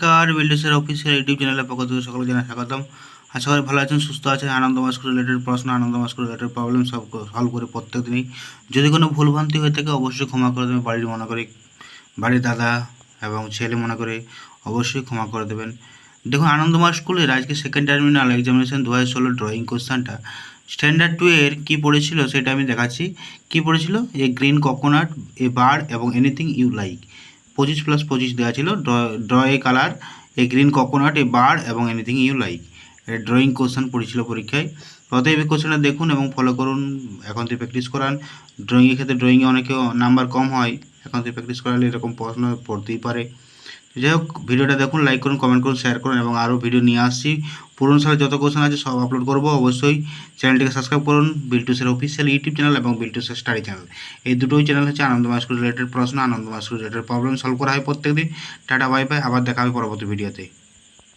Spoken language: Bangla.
নমস্কার, বিল্ডেসের অফিসিয়াল ইউটিউব চ্যানেলের পক্ষ থেকে সকলকে জানাই স্বাগতম। আশা করি ভালো আছেন, সুস্থ আছেন, আনন্দ মাস্ক রিলেটেড প্রশ্ন, আনন্দ মাস্ক রিলেটেড প্রবলেম সব সলভ করে প্রত্যেক দিনই যদি কোনো ভুলভ্রান্তি হয়ে থাকে, অবশ্যই ক্ষমা করে দেবেন, বাড়ির মনে করে, বাড়ির দাদা এবং ছেলে মনে করে অবশ্যই ক্ষমা করে দেবেন। দেখুন আনন্দমা স্কুলের আজকে সেকেন্ড টার্মিনাল এক্সামিনেশন দু হাজার ষোলো ড্রয়িং কোশ্চানটা স্ট্যান্ডার্ড টু এর কী পড়েছিল সেটা আমি দেখাচ্ছি। কী পড়েছিল? A green coconut a bird এবং এনিথিং ইউ লাইক পঁচিশ প্লাস পঁচিশ দেওয়া ছিল। Draw a colour a green coconut a bar এবং anything you like drawing question পড়েছিল পরীক্ষায়। অতএব এই কোশ্চেনটা দেখুন এবং ফলো করুন। এখন থেকে প্র্যাকটিস করান। ড্রয়িংয়ের ক্ষেত্রে ড্রয়িংয়ে অনেকে নাম্বার কম হয়। এখন থেকে প্র্যাকটিস করালে এরকম প্রশ্ন পড়তেই পারে। যাই হোক ভিডিওটা দেখুন লাইক করুন কমেন্ট করুন শেয়ার করুন, এবং আরও ভিডিও নিয়ে আসছি। পুরনো সালে যত কোশ্চেন আছে, সব আপলোড করব। অবশ্যই চ্যানেলটিকে সাবস্ক্রাইব করুন বিলটুসের অফিসিয়াল ইউটিউব চ্যানেল এবং বিলটুসের স্টাডি চ্যানেল এই দুটোই চ্যানেল হচ্ছে আনন্দ মাস্কুল রিলেটেড প্রশ্ন, আনন্দ মাস্কুল রিলেটেড প্রবলেম সলভ করা হয় প্রত্যেকদিন। টাটা বাই বাই আবার দেখা হবে পরবর্তী ভিডিওতে